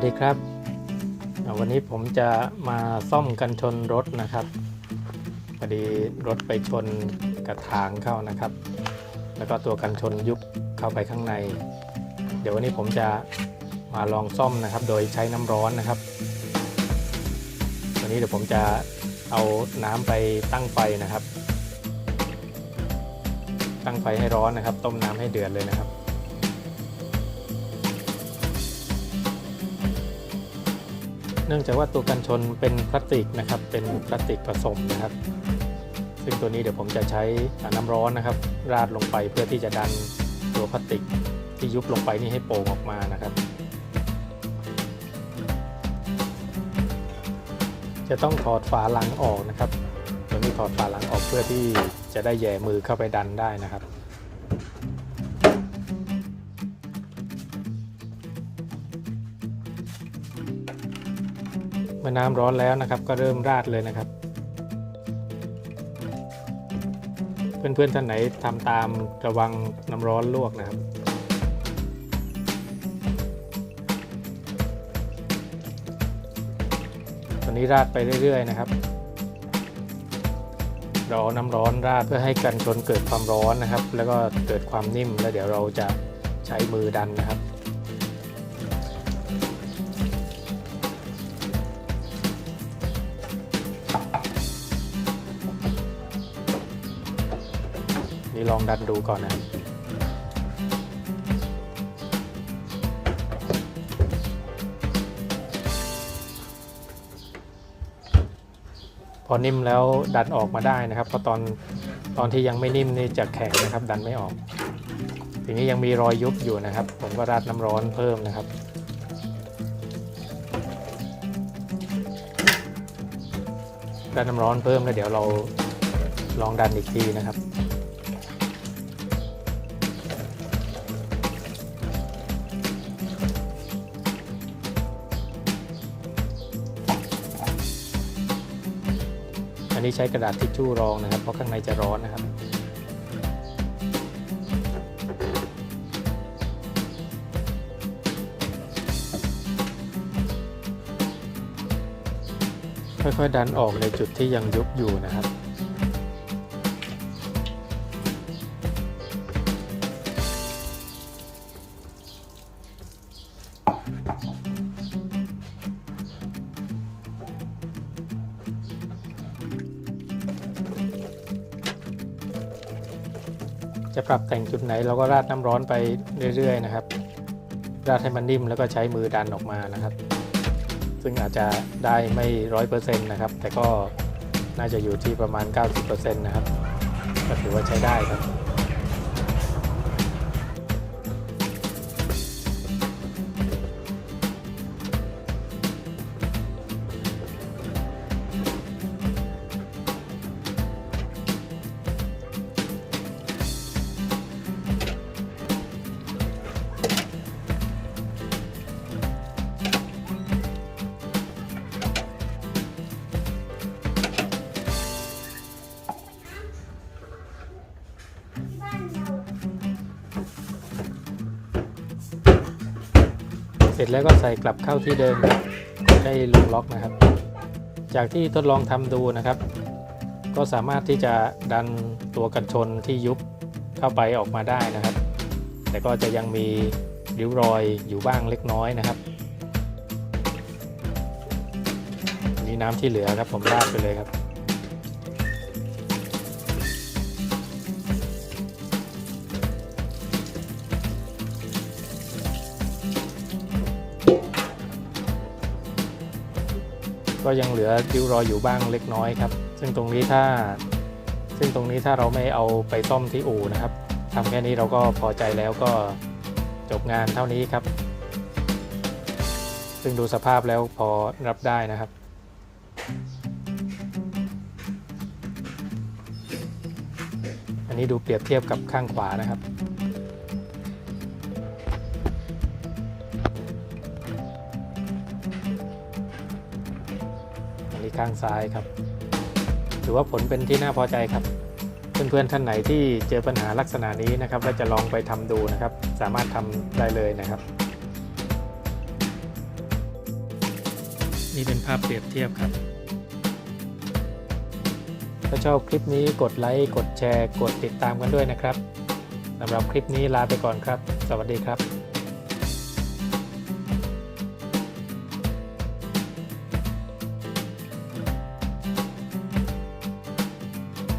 วัสดีครับ วันนี้ผมจะมาซ่อมกันชนรถนะครับพอดีรถไปชนกระถางเข้านะครับ แล้วก็ตัวกันชนยุบเข้าไปข้างใน เดี๋ยววันนี้ผมจะมาลองซ่อมนะครับ โดยใช้น้ำร้อนนะครับ วันนี้เดี๋ยวผมจะเอาน้ำไปตั้งไฟนะครับ ตั้งไฟให้ร้อนนะครับ ต้มน้ำให้เดือดเลยนะครับ เนื่องจากว่าตัวกันชนเป็นพลาสติกนะครับเป็นพลาสติกผสมนะครับ ซึ่งตัวนี้เดี๋ยวผมจะใช้น้ำร้อนนะครับ ราดลงไปเพื่อที่จะดันตัวพลาสติกที่ยุบลงไปนี่ให้โป่งออกมานะครับ จะต้องถอดฝาหลังออกนะครับตัวนี้ถอดฝาหลังออกเพื่อที่จะได้แย่มือเข้าไปดันได้นะครับ เมื่อน้ำร้อนแล้วนะครับ ก็เริ่มราดเลยนะครับ เพื่อนๆท่านไหนทำตามระวังน้ำร้อนลวกนะครับตัวนี้ราดไปเรื่อยๆนะครับเราเอาน้ำร้อนราดเพื่อให้กันชนเกิดความร้อนนะครับ แล้วก็เกิดความนิ่มแล้วเดี๋ยวเราจะใช้มือดันนะครับ นี่ลองดันดูก่อนนะพอนิ่มแล้วดันออกมาได้นะครับ เพราะตอนตอนที่ยังไม่นิ่มนี่จะแข็งนะครับ ดันไม่ออกทีนี้ยังมีรอยยุบอยู่นะครับ ผมก็ราดน้ำร้อนเพิ่มนะครับ ราดน้ำร้อนเพิ่มแล้วเดี๋ยวเราลองดันอีกทีนะครับ อันนี้ใช้กระดาษทิชชู่รองนะครับ เพราะข้างในจะร้อนนะครับ ค่อยๆดันออกในจุดที่ยังยุบอยู่นะครับ จะปรับแต่งจุดไหนเราก็ราดน้ำร้อนไปเรื่อย ๆ นะครับ ราดให้มันนิ่มแล้วก็ใช้มือดันออกมานะครับ ซึ่งอาจจะได้ไม่ร้อยเปอร์เซ็นต์นะครับ แต่ก็น่าจะอยู่ที่ประมาณ 90%นะครับก็ถือว่าใช้ได้ครับ เสร็จแล้วก็ใส่กลับเข้าที่เดิมได้ลงล็อกนะครับ จากที่ทดลองทำดูนะครับ ก็สามารถที่จะดันตัวกันชนที่ยุบเข้าไปออกมาได้นะครับ แต่ก็จะยังมีริ้วรอยอยู่บ้างเล็กน้อยนะครับ นี่น้ำที่เหลือครับผมราดไปเลยครับ ก็ยังเหลือริ้วรอยอยู่บ้างเล็กน้อยครับ ซึ่งตรงนี้ถ้า ซึ่งตรงนี้ถ้าเราไม่เอาไปซ่อมที่อู่นะครับทำแค่นี้เราก็พอใจแล้วก็จบงานเท่านี้ครับ ซึ่งดูสภาพแล้วพอรับได้นะครับอันนี้ดูเปรียบเทียบกับข้างขวานะครับ ข้างซ้ายครับ ถือว่าผลเป็นที่น่าพอใจครับ เพื่อนๆท่านไหนที่เจอปัญหาลักษณะนี้นะครับและจะลองไปทำดูนะครับ สามารถทำได้เลยนะครับ นี่เป็นภาพเปรียบเทียบครับ ถ้าชอบคลิปนี้กดไลค์กดแชร์ กดติดตามกันด้วยนะครับสำหรับคลิปนี้ลาไปก่อนครับ สวัสดีครับ